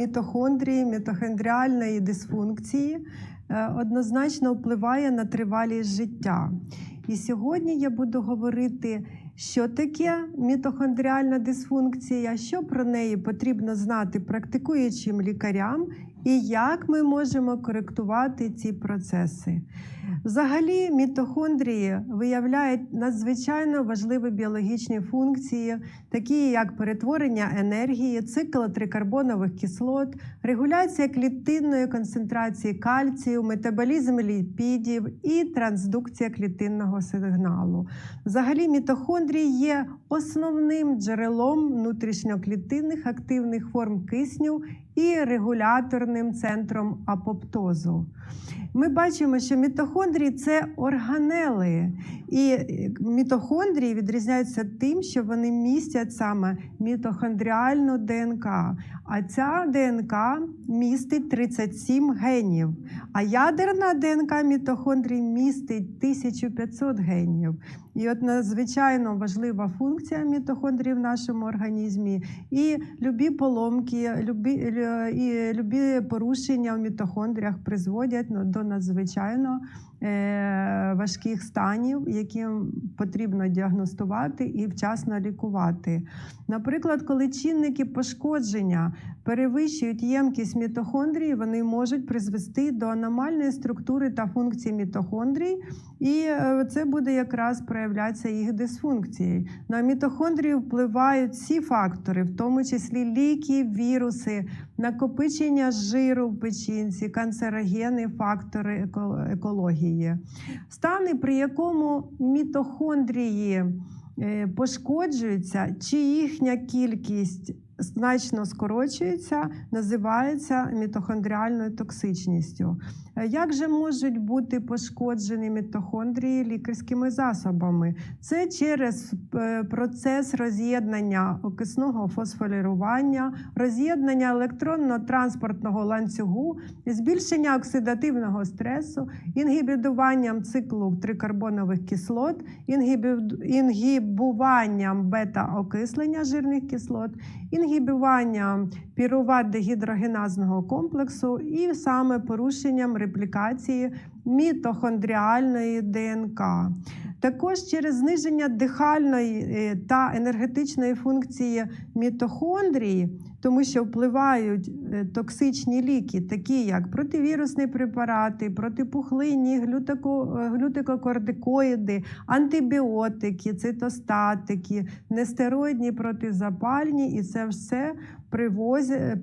мітохондрії, мітохондріальної дисфункції е, однозначно впливає на тривалість життя. І сьогодні я буду говорити, що таке мітохондріальна дисфункція, що про неї потрібно знати практикуючим лікарям, і як ми можемо коректувати ці процеси. Взагалі, мітохондрії виявляють надзвичайно важливі біологічні функції, такі як перетворення енергії, цикл трикарбонових кислот, регуляція клітинної концентрації кальцію, метаболізм ліпідів і трансдукція клітинного сигналу. Взагалі, мітохондрії є основним джерелом внутрішньоклітинних активних форм кисню і регуляторним центром апоптозу. Ми бачимо, що мітохондрії це органели, і мітохондрії відрізняються тим, що вони містять саме мітохондріальну ДНК. А ця ДНК містить 37 генів. А ядерна ДНК мітохондрій містить 1500 генів. І от надзвичайно важлива функція мітохондрії в нашому організмі. І любі поломки, любі, і любі порушення в мітохондріях призводять ну, до надзвичайно важких станів, які потрібно діагностувати і вчасно лікувати. Наприклад, коли чинники пошкодження перевищують ємкість мітохондрії, вони можуть призвести до аномальної структури та функції мітохондрій, і е, це буде якраз проявлятися їх дисфункцією. На мітохондрії впливають всі фактори, в тому числі ліки, віруси, накопичення жиру в печінці, канцерогени, фактори еко- екології. Стани, при якому мітохондрії е, пошкоджуються, чи їхня кількість значно скорочується, називається мітохондріальною токсичністю. Е, Як же можуть бути пошкоджені мітохондрії лікарськими засобами? Це через е, процес роз'єднання окисного фосфорилювання, роз'єднання електронно-транспортного ланцюгу, збільшення оксидативного стресу, інгібідуванням циклу трикарбонових кислот, інгібуванням бета-окислення жирних кислот, інгібуванням піруват дегідрогеназного комплексу і саме порушенням реплікації мітохондріальної ДНК. Також через зниження дихальної е, та енергетичної функції мітохондрії, тому що впливають е, токсичні ліки, такі як противірусні препарати, протипухлинні, е, глютикокортикоїди, антибіотики, цитостатики, нестероїдні протизапальні, і це все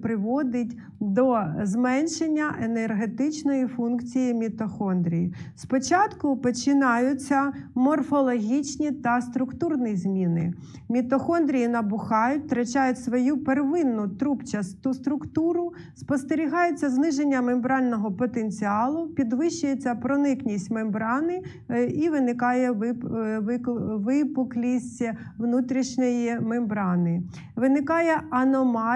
приводить до зменшення енергетичної функції мітохондрії. Спочатку починаються морфологічні та структурні зміни. Мітохондрії набухають, втрачають свою первинну трубчасту структуру, спостерігається зниження мембранного потенціалу, підвищується проникність мембрани е, і виникає е, випуклість внутрішньої мембрани. Виникає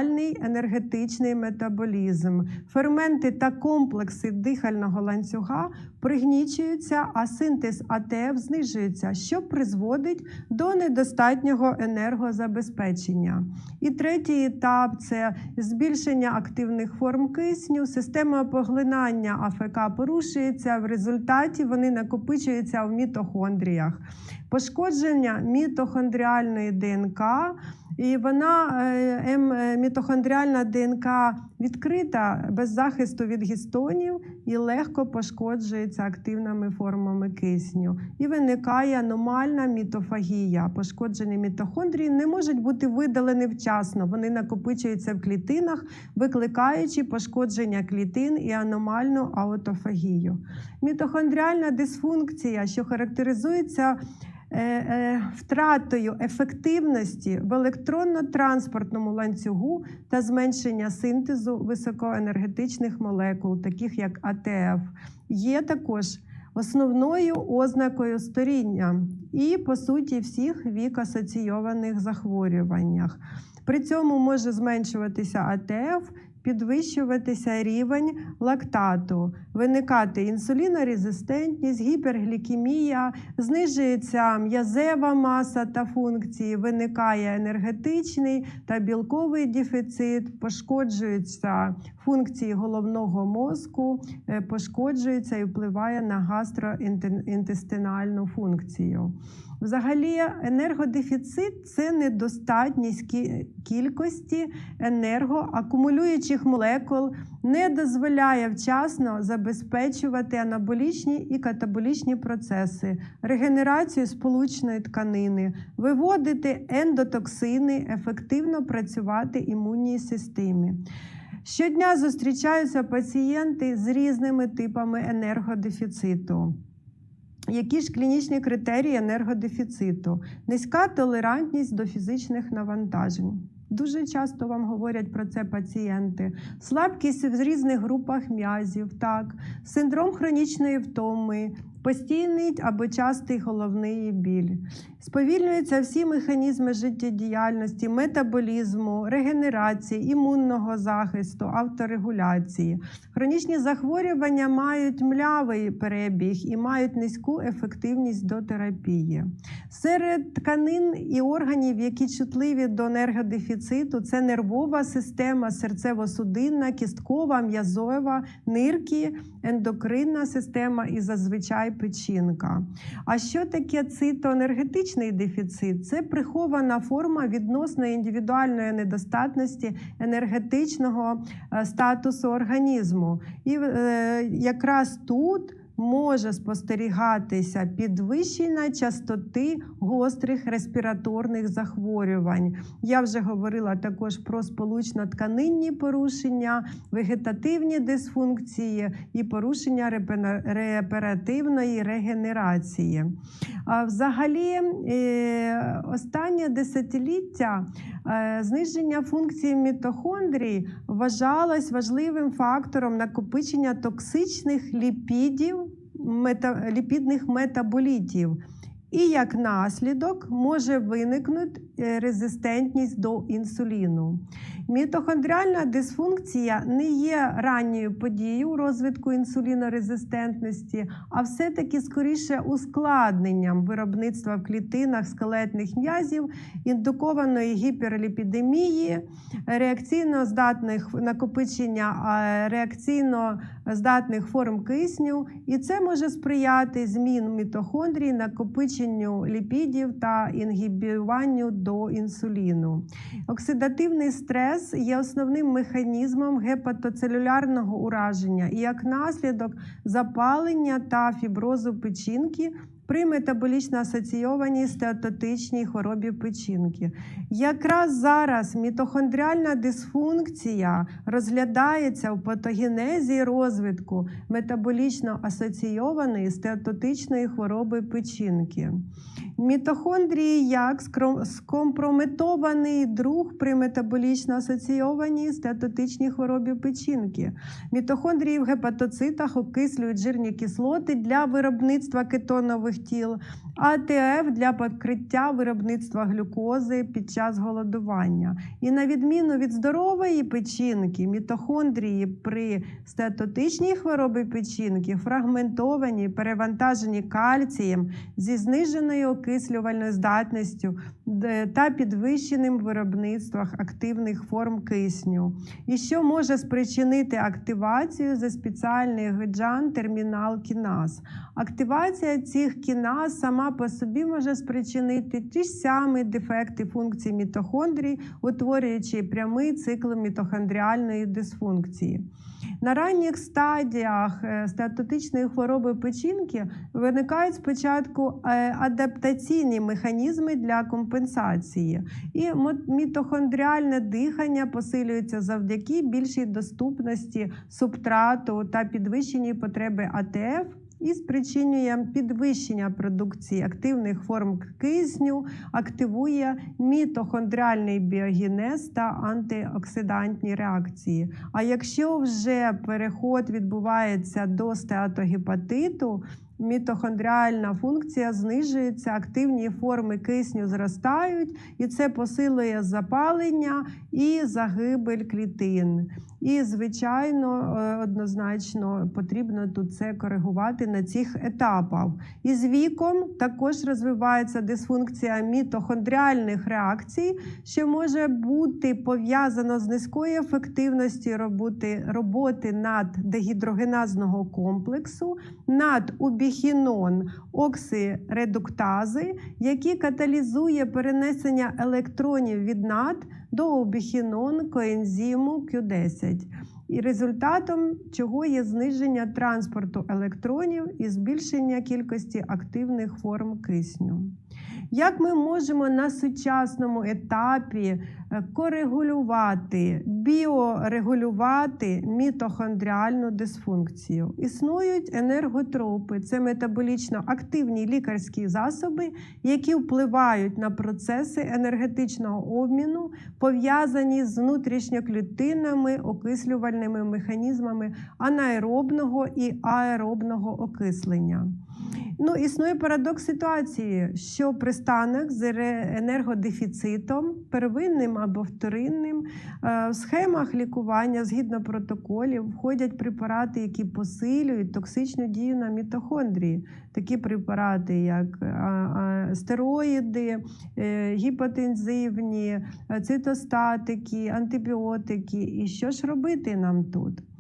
аномальний енергетичний метаболізм. Ферменти та комплекси дихального ланцюга пригнічуються, а синтез АТФ знижується, що призводить до недостатнього енергозабезпечення. І третій етап це збільшення активних форм кисню, система поглинання АФК порушується. В результаті вони накопичуються в мітохондріях. Пошкодження мітохондріальної ДНК, і вона е, ем, е, мітохондріальна ДНК відкрита без захисту від гістонів і легко пошкоджується активними формами кисню. І виникає аномальна мітофагія. Пошкоджені мітохондрії не можуть бути видалені вчасно. Вони накопичуються в клітинах, викликаючи пошкодження клітин і аномальну аутофагію. Мітохондріальна дисфункція, що характеризується втратою ефективності в електронно-транспортному ланцюгу та зменшення синтезу високоенергетичних молекул, таких як АТФ, є також основною ознакою старіння і, по суті, всіх вік-асоційованих захворюваннях. При цьому може зменшуватися АТФ підвищуватися рівень лактату, виникати інсулінорезистентність, гіперглікемія, знижується м'язева маса та функції, виникає енергетичний та білковий дефіцит, пошкоджуються функції головного мозку, е, пошкоджується і впливає на гастроінтестинальну функцію. Взагалі, енергодефіцит це недостатність кількості енергоакумулюючих молекул, не дозволяє вчасно забезпечувати анаболічні і катаболічні процеси, регенерацію сполучної тканини, виводити ендотоксини, ефективно працювати імунній системі. Щодня зустрічаються пацієнти з різними типами енергодефіциту. Які ж клінічні критерії енергодефіциту? Низька толерантність до фізичних навантажень. Дуже часто вам говорять про це пацієнти. Слабкість в різних групах м'язів, так, синдром хронічної втоми, постійний або частий головний біль. Сповільнюються всі механізми життєдіяльності, метаболізму, регенерації, імунного захисту, авторегуляції. Хронічні захворювання мають млявий перебіг і мають низьку ефективність до терапії. Серед тканин і органів, які чутливі до енергодефіциту, це нервова система, серцево-судинна, кісткова, м'язова, нирки, ендокринна система і зазвичай печінка. А що таке цитоенергетичний дефіцит? Це прихована форма відносно індивідуальної недостатності енергетичного е, статусу організму. І е, якраз тут може спостерігатися підвищення частоти гострих респіраторних захворювань. Я вже говорила також про сполучно-тканинні порушення, вегетативні дисфункції і порушення реоперативної регенерації. А взагалі, е, останнє десятиліття е, зниження функції мітохондрій вважалось важливим фактором накопичення токсичних ліпідів, мета, ліпідних метаболітів. І як наслідок може виникнути е, резистентність до інсуліну. Мітохондріальна дисфункція не є ранньою подією розвитку інсулінорезистентності, а все-таки скоріше ускладненням виробництва в клітинах скелетних м'язів, індукованої гіперліпідемії, реакційно здатних накопичення реакційно здатних форм кисню, і це може сприяти змін мітохондрій, накопиченню ліпідів та інгібіюванню до інсуліну. Оксидативний стрес є основним механізмом гепатоцелюлярного ураження і як наслідок запалення та фіброзу печінки. При метаболічно асоційованій стеатотичній хворобі печінки. Якраз зараз мітохондріальна дисфункція розглядається в патогенезі розвитку метаболічно асоційованої стеатотичної хвороби печінки. Мітохондрії як скомпрометований друг при метаболічно асоційованій стеатотичній хворобі печінки. Мітохондрії в гепатоцитах окислюють жирні кислоти для виробництва кетонових тіл, АТФ для покриття виробництва глюкози під час голодування. І на відміну від здорової печінки, мітохондрії при стеатотичній хворобі печінки фрагментовані, перевантажені кальцієм зі зниженою окислювальною здатністю та підвищеним виробництвом активних форм кисню. І що може спричинити активацію за спеціальний гиджан термінал кіназ. Активація цих кіназ сама по собі може спричинити ті ж самі дефекти функцій мітохондрій, утворюючи прямий цикл мітохондріальної дисфункції. На ранніх стадіях е, стеатотичної хвороби печінки виникають спочатку е, адаптаційні механізми для компенсації, і мітохондріальне дихання посилюється завдяки більшій доступності субтрату та підвищеній потреби АТФ. І спричинює підвищення продукції активних форм кисню, активує мітохондріальний біогенез та антиоксидантні реакції. А якщо вже переход відбувається до стеатогепатиту, мітохондріальна функція знижується, активні форми кисню зростають, і це посилює запалення і загибель клітин. І, звичайно, е, однозначно потрібно тут це коригувати на цих етапах. І з віком також розвивається дисфункція мітохондріальних реакцій, що може бути пов'язано з низькою ефективністю роботи, роботи над дегідрогеназного комплексу, над убіхінон оксиредуктази, які каталізує перенесення електронів від над до обіхінон коензиму Q10. І результатом чого є зниження транспорту електронів і збільшення кількості активних форм кисню. Як ми можемо на сучасному етапі е, корегулювати, біорегулювати мітохондріальну дисфункцію? Існують енерготропи, це метаболічно активні лікарські засоби, які впливають на процеси енергетичного обміну, пов'язані з внутрішньоклітинними окислювальними механізмами анаеробного і аеробного окислення. Ну, існує парадокс ситуації, що пристанок з енергодефіцитом, первинним або вторинним, е, в схемах лікування згідно протоколів входять препарати, які посилюють токсичну дію на мітохондрії. Такі препарати, як а, стероїди, е, гіпотензивні, е, цитостатики, антибіотики. І що ж робити нам тут?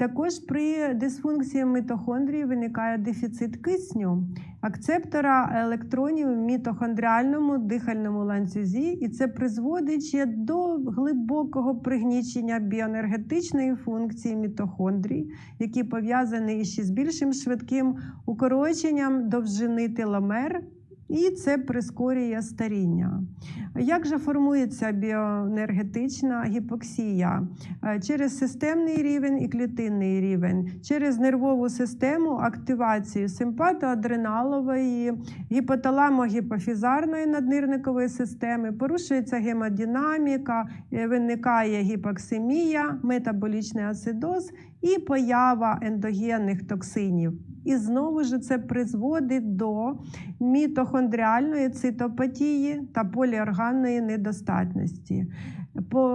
Також при дисфункції мітохондрії виникає дефіцит кисню, акцептора електронів в мітохондріальному дихальному ланцюзі, і це призводить ще до глибокого пригнічення біоенергетичної функції мітохондрій, які пов'язані ще з більшим швидким укороченням довжини теломер. І це прискорює старіння. Як же формується біоенергетична гіпоксія? Е, Через системний рівень і клітинний рівень, через нервову систему, активацію симпатоадреналової, гіпоталамо-гіпофізарної наднирникової системи, порушується гемодинаміка, е, виникає гіпоксимія, метаболічний асидоз і поява ендогенних токсинів. І знову ж це призводить до мітохондріальної цитопатії та поліорганної недостатності.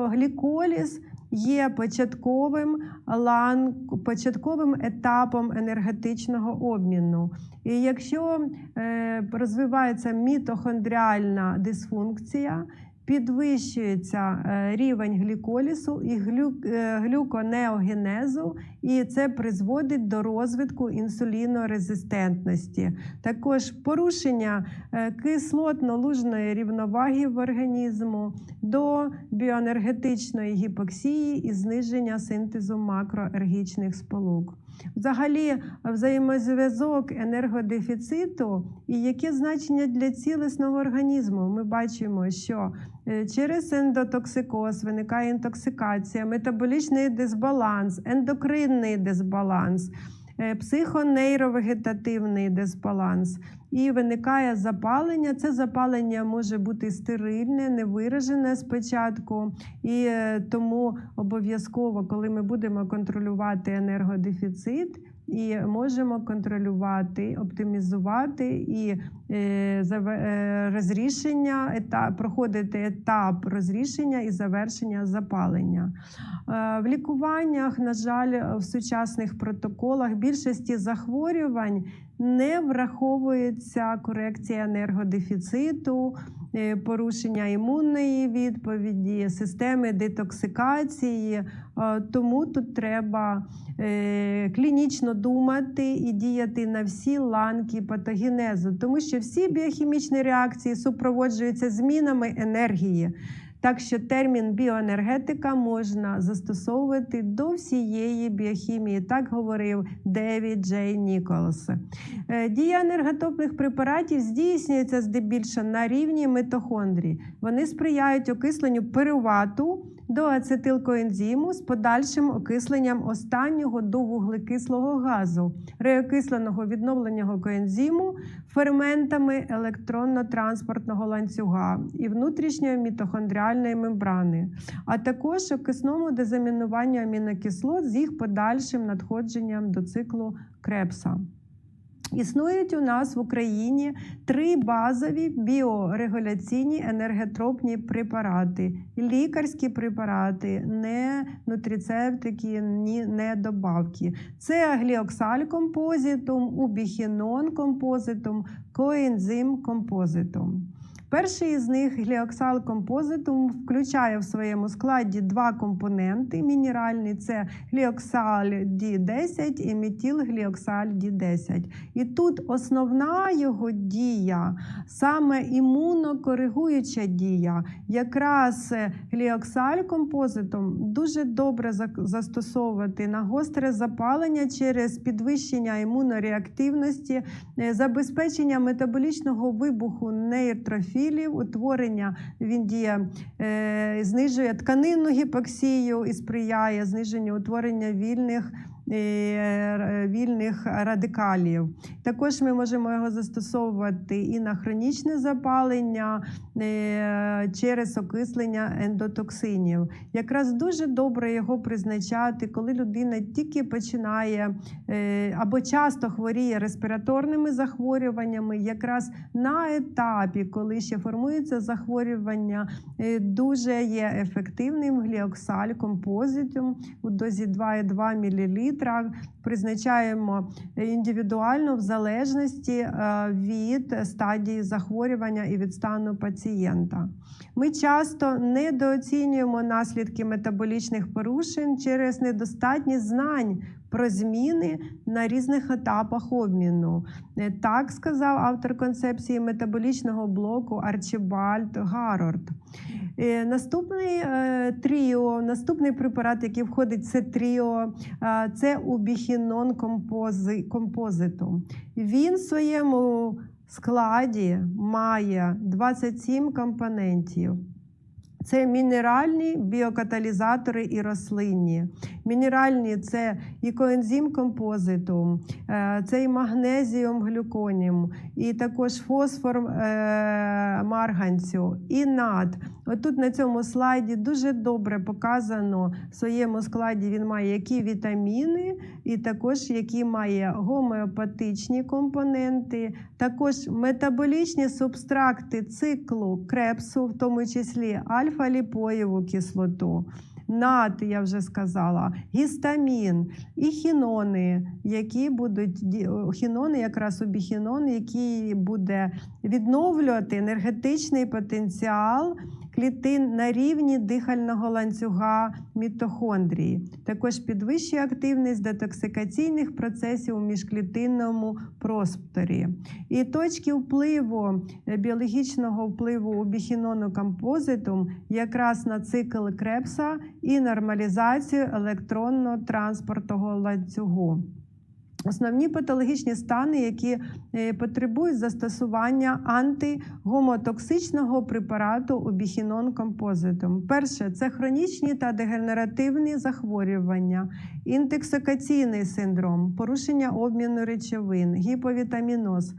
Гліколіз є початковим лан... початковим етапом енергетичного обміну. І якщо е, розвивається мітохондріальна дисфункція, підвищується е, рівень гліколісу і е, глюконеогенезу, і це призводить до розвитку інсулінорезистентності. Також порушення е, кислотно-лужної рівноваги в організму до біоенергетичної гіпоксії і зниження синтезу макроергічних сполук. Взагалі, взаємозв'язок енергодефіциту і яке значення для цілісного організму. Ми бачимо, що е, через ендотоксикоз виникає інтоксикація, метаболічний дисбаланс, ендокринний дисбаланс. Е, Психонейровегетативний дисбаланс і виникає запалення. Це запалення може бути стерильне, невиражене спочатку, і е, тому обов'язково, коли ми будемо контролювати енергодефіцит. І можемо контролювати, оптимізувати і е, е, розрішення, етап, проходити етап розрішення і завершення запалення. Е, В лікуваннях, на жаль, в сучасних протоколах більшості захворювань не враховується корекція енергодефіциту, порушення імунної відповіді, системи детоксикації. Е, Тому тут треба е, клінічно думати і діяти на всі ланки патогенезу, тому що всі біохімічні реакції супроводжуються змінами енергії. Так що термін біоенергетика можна застосовувати до всієї біохімії, так говорив Девід Джей Ніколс. Е, Дія енерготопних препаратів здійснюється здебільшого на рівні митохондрії. Вони сприяють окисленню пирувату до ацетилкоензиму з подальшим окисленням останнього до вуглекислого газу, реокисленого відновленого коензиму ферментами електронно-транспортного ланцюга і внутрішньої мітохондріальної мембрани, а також окисному дезамінуванню амінокислот з їх подальшим надходженням до циклу Крепса. Існують у нас в Україні три базові біорегуляційні енерготропні препарати, лікарські препарати, не нутрицептики, не добавки. Це гліоксаль композитум, убіхінон композитум, коензим композитум. Перший із них гліоксал композитум включає в своєму складі два компоненти мінеральні: це гліоксаль D10 і метилгліоксаль D10. І тут основна його дія, саме імунокоригуюча дія. Якраз е, гліоксаль композитом дуже добре застосовувати на гостре запалення через підвищення імунореактивності, е, забезпечення метаболічного вибуху нейтрофілів, утворення він діє, е, знижує тканинну гіпоксію і сприяє зниженню утворення вільних. Е, Вільних радикалів. Також ми можемо його застосовувати і на хронічне запалення е, через окислення ендотоксинів. Якраз дуже добре його призначати, коли людина тільки починає е, або часто хворіє респіраторними захворюваннями, якраз на етапі, коли ще формується захворювання, дуже є ефективним гліоксаль композитум у дозі 2,2 мл. Призначаємо індивідуально в залежності е, від стадії захворювання і від стану пацієнта. Ми часто недооцінюємо наслідки метаболічних порушень через недостатність знань про зміни на різних етапах обміну. Е, Так сказав автор концепції метаболічного блоку Арчибальд Гарорд. Е, Наступний е, тріо, наступний препарат, який входить це тріо, це убіхінон компози, композиту. Він в своєму складі має 27 компонентів. Це мінеральні біокаталізатори і рослинні. Мінеральні це і коензим композитум, е, це і магнезіум глюконім, і також фосфор е, марганцю, і над. Отут на цьому слайді дуже добре показано в своєму складі він має які вітаміни, і також які має гомеопатичні компоненти, також метаболічні субстракти циклу крепсу, в тому числі альфа-ліпоєву кислоту. Нат, я вже сказала, гістамін і хінони, які будуть хінони, якраз обіхінон, який буде відновлювати енергетичний потенціал клітин на рівні дихального ланцюга мітохондрії. Також підвищує активність детоксикаційних процесів у міжклітинному просторі. І точки впливу е, біологічного впливу у біхінону композитум якраз на цикл Крепса і нормалізацію електронно-транспортного ланцюгу. Основні патологічні стани, які е, потребують застосування антигомотоксичного препарату обіхінон композитум. Перше це хронічні та дегенеративні захворювання, інтоксикаційний синдром, порушення обміну речовин, гіповітаміноз,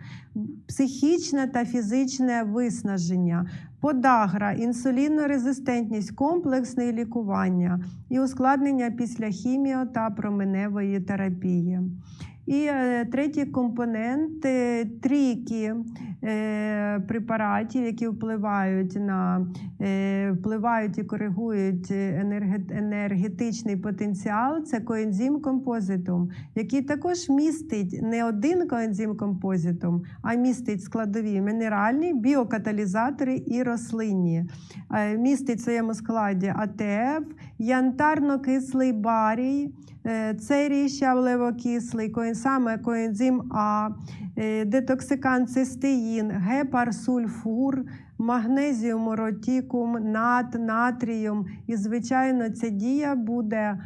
психічне та фізичне виснаження, подагра, інсулінорезистентність, комплексне лікування і ускладнення після хіміо та променевої терапії. І е, третій компонент трійки е, препаратів, які впливають на е, впливають і коригують енерге- енергетичний потенціал. Це коензим композитум, який також містить не один коензим композитум, а містить складові мінеральні, біокаталізатори і рослинні. Містить в своєму складі АТФ, янтарно-кислий барій, е, церій щавлево-кислий, коензим А, е, детоксикант цистеїн, гепарсульфур, магнезіум ротікум, нат, натріум. І, звичайно, ця дія буде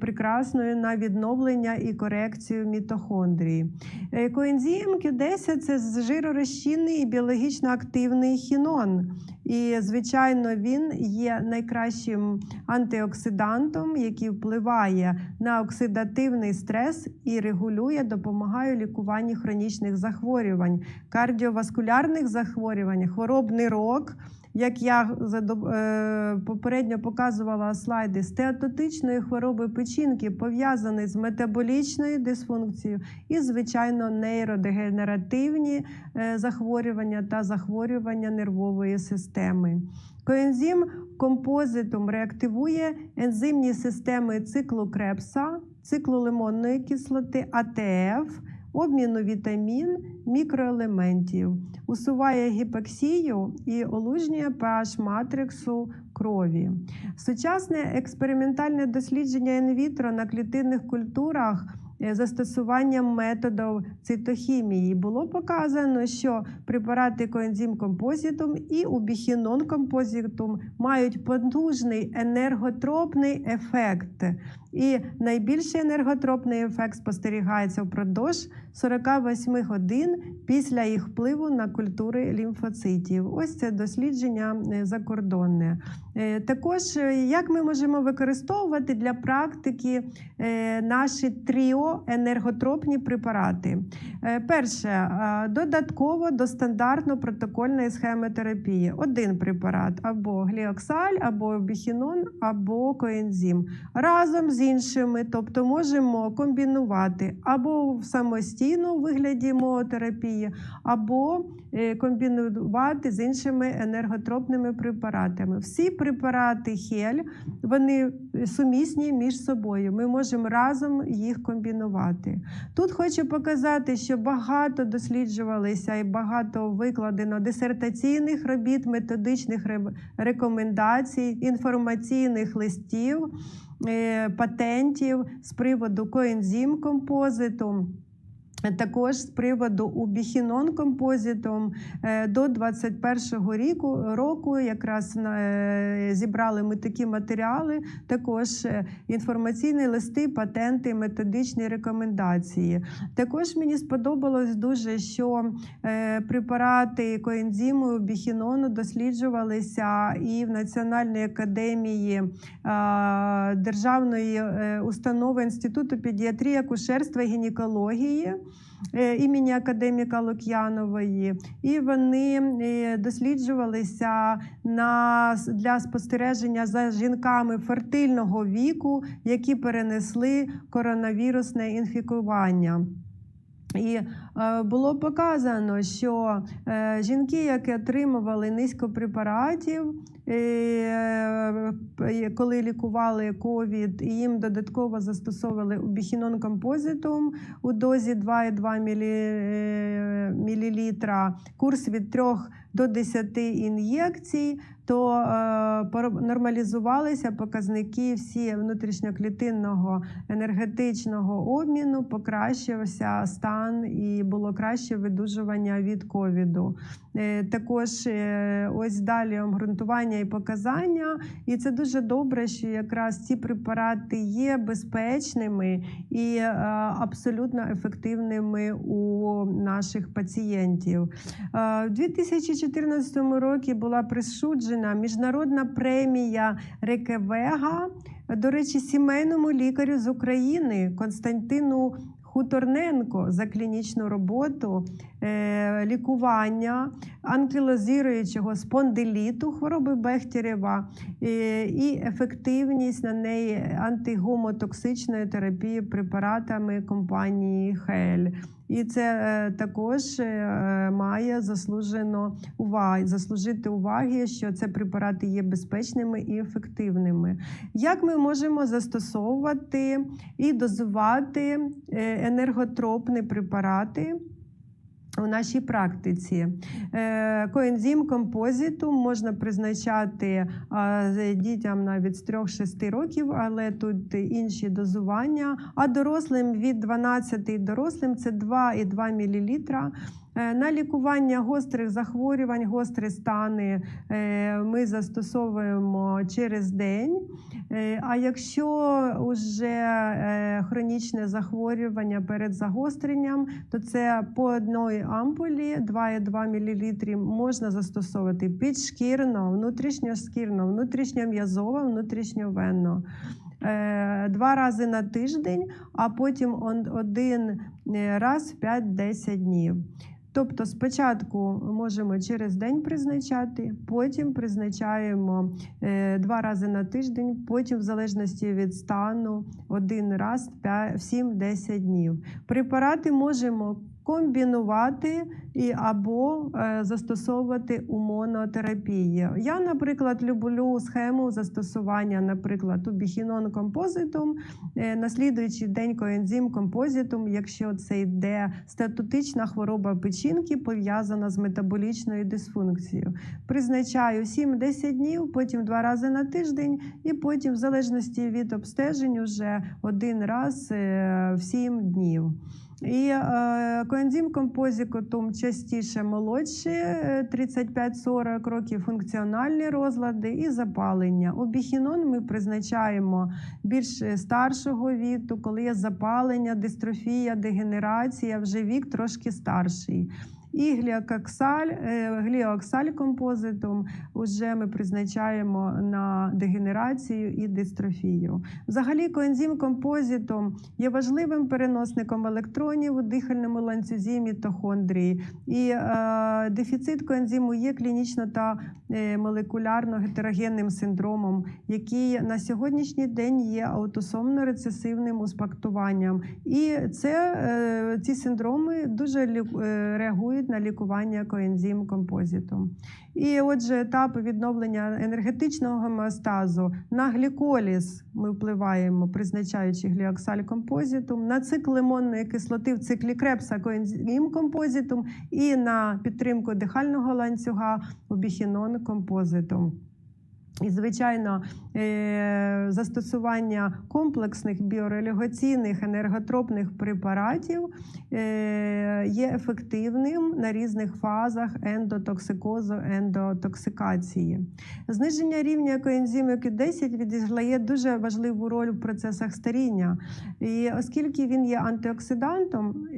прекрасною на відновлення і корекцію мітохондрії. Е, Коензим Q10 це жиророзчинний і біологічно активний хінон. І, звичайно, він є найкращим антиоксидантом, який впливає на оксидативний стрес і регулює, допомагає у лікуванні хронічних захворювань, кардіоваскулярних захворювань, хворобний рок. Як я е, попередньо показувала слайди, стеатотичної хвороби печінки пов'язані з метаболічною дисфункцією і, звичайно, нейродегенеративні е, захворювання та захворювання нервової системи. Коензим композитум реактивує ензимні системи циклу Крепса, циклу лимонної кислоти, АТФ, обміну вітамін, мікроелементів, усуває гіпоксію і олужнює pH матриксу крові. Сучасне експериментальне дослідження інвітро на клітинних культурах застосуванням методів цитохімії було показано, що препарати коензим композитум і убіхінон композитум мають потужний енерготропний ефект. І найбільший енерготропний ефект спостерігається впродовж 48 годин після їх впливу на культури лімфоцитів. Ось це дослідження е, закордонне. Е, Також е, як ми можемо використовувати для практики е, наші тріо енерготропні препарати. Перше, додатково до стандартної протокольної схеми терапії. Один препарат або гліоксаль, або біхінон, або коензим. Разом з іншими, тобто можемо комбінувати або самостійно у вигляді монотерапії, або комбінувати з іншими енерготропними препаратами. Всі препарати хель вони сумісні між собою. Ми можемо разом їх комбінувати. Тут хочу показати, що багато досліджувалися і багато викладено дисертаційних робіт, методичних рекомендацій, інформаційних листів, е, патентів з приводу коензим композиту. Також з приводу убіхінон композитом е, до 21-го ріку року якраз е, зібрали ми такі матеріали, також е, інформаційні листи, патенти, методичні рекомендації. Також мені сподобалось дуже, що препарати коензиму біхінону досліджувалися і в Національній академії Державної установи Інституту педіатрії, акушерства і гінекології імені академіка Лук'янової, і вони е, досліджувалися на, для спостереження за жінками фертильного віку, які перенесли коронавірусне інфікування. І е, було показано, що е, жінки, які отримували низько препаратів, е, коли лікували ковід, і їм додатково застосовували убіхінон композитум у дозі 2,2 мілі, е, курс від 3 до 10 ін'єкцій, то е, нормалізувалися показники всі внутрішньоклітинного енергетичного обміну, покращився стан і було краще видужування від ковіду. Е, Також е, ось далі обґрунтування і показання. І це дуже добре, що якраз ці препарати є безпечними і е, абсолютно ефективними у наших пацієнтів. Е, У 2014 році була присуджена міжнародна премія Рекевега, до речі, сімейному лікарю з України Константину Хуторненко за клінічну роботу е, лікування анкілозіруючого спондиліту хвороби Бехтерєва е, і ефективність на неї антигомотоксичної терапії препаратами компанії Хель. І це е, також е, має заслужено уваги, заслужити уваги, що це препарати є безпечними і ефективними. Як ми можемо застосовувати і дозувати е, енерготропні препарати? У нашій практиці Е, коензим композитум можна призначати з дітям навіть з 3-6 років, але тут інші дозування. А дорослим від 12 дорослим це 2,2 мл. Е, На лікування гострих захворювань, гострі стани е, ми застосовуємо через день. Е, А якщо вже хронічне захворювання перед загостренням, то це по одної ампулі 2,2 мл можна застосовувати підшкірно, внутрішньошкірно, внутрішньом'язово, внутрішньовенно. Два рази на тиждень, а потім один раз в 5-10 днів. Тобто спочатку можемо через день призначати, потім призначаємо е, два рази на тиждень, потім, в залежності від стану, один раз в 7-10 днів. Препарати можемо комбінувати і або е, застосовувати у монотерапії. Я, наприклад, люблю схему застосування, наприклад, убіхінон композитум, е, на слідуючий день коензим композитум, якщо це йде статутична хвороба печінки, пов'язана з метаболічною дисфункцією. Призначаю 7-10 днів, потім два рази на тиждень, і потім, в залежності від обстежень, вже один раз е, в 7 днів. І е, коензим композікотум частіше молодші, е, 35-40 років, функціональні розлади і запалення. Обіхінон ми призначаємо більш е, старшого віку, коли є запалення, дистрофія, дегенерація, вже вік трошки старший. І гліококсаль, е, гліоксаль композитум вже ми призначаємо на дегенерацію і дистрофію. Взагалі, коензим композитум є важливим переносником електронів у дихальному ланцюзі мітохондрії. І е, дефіцит коензиму є клінічно та е, молекулярно гетерогенним синдромом, який на сьогоднішній день є аутосомно-рецесивним успадкуванням. І це, е, ці синдроми дуже лі- е, на лікування коензим композитом. І отже, етапи відновлення енергетичного гомеостазу на гліколіз ми впливаємо, призначаючи гліоксаль композитум, на цикл лимонної кислоти в циклі крепса коензим композитум і на підтримку дихального ланцюга обіхінон композитум. І, звичайно, е, застосування комплексних біорелігаційних енерготропних препаратів е, є ефективним на різних фазах ендотоксикозу, ендотоксикації. Зниження рівня коензиму Q10 відіграє дуже важливу роль в процесах старіння. І оскільки він є антиоксидантом,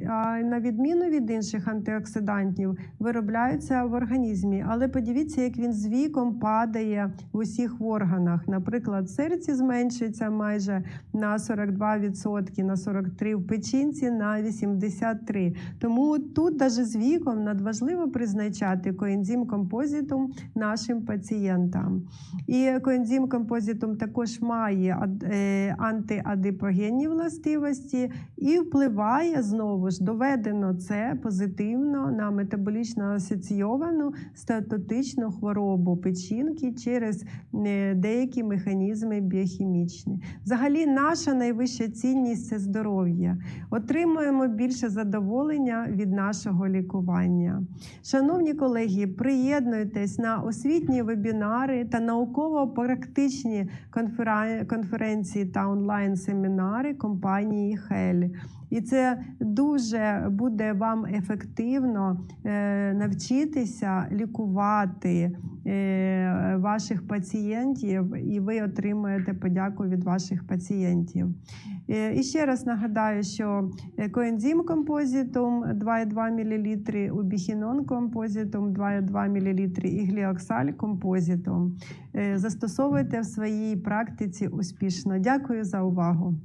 на відміну від інших антиоксидантів, виробляється в організмі. Але подивіться, як він з віком падає в усіх органах. Наприклад, серці зменшується майже на 42%, на 43%, в печінці на 83%. Тому тут, навіть з віком, надважливо призначати коензим композитум нашим пацієнтам. І коензим композитум також має е, антиадипогенні властивості і впливає знову ж доведено це позитивно на метаболічно асоційовану статотичну хворобу печінки через деякі механізми біохімічні. Взагалі, наша найвища цінність це здоров'я. Отримуємо більше задоволення від нашого лікування. Шановні колеги, приєднуйтесь на освітні вебінари та науково-практичні конференції та онлайн-семінари компанії Хель. І це дуже буде вам ефективно е, навчитися лікувати е, ваших пацієнтів, і ви отримаєте подяку від ваших пацієнтів. Е, І ще раз нагадаю, що коензим композитум 2,2 мл, убіхінон композитум 2,2 мл і гліоксаль композитум. Застосовуйте в своїй практиці успішно. Дякую за увагу.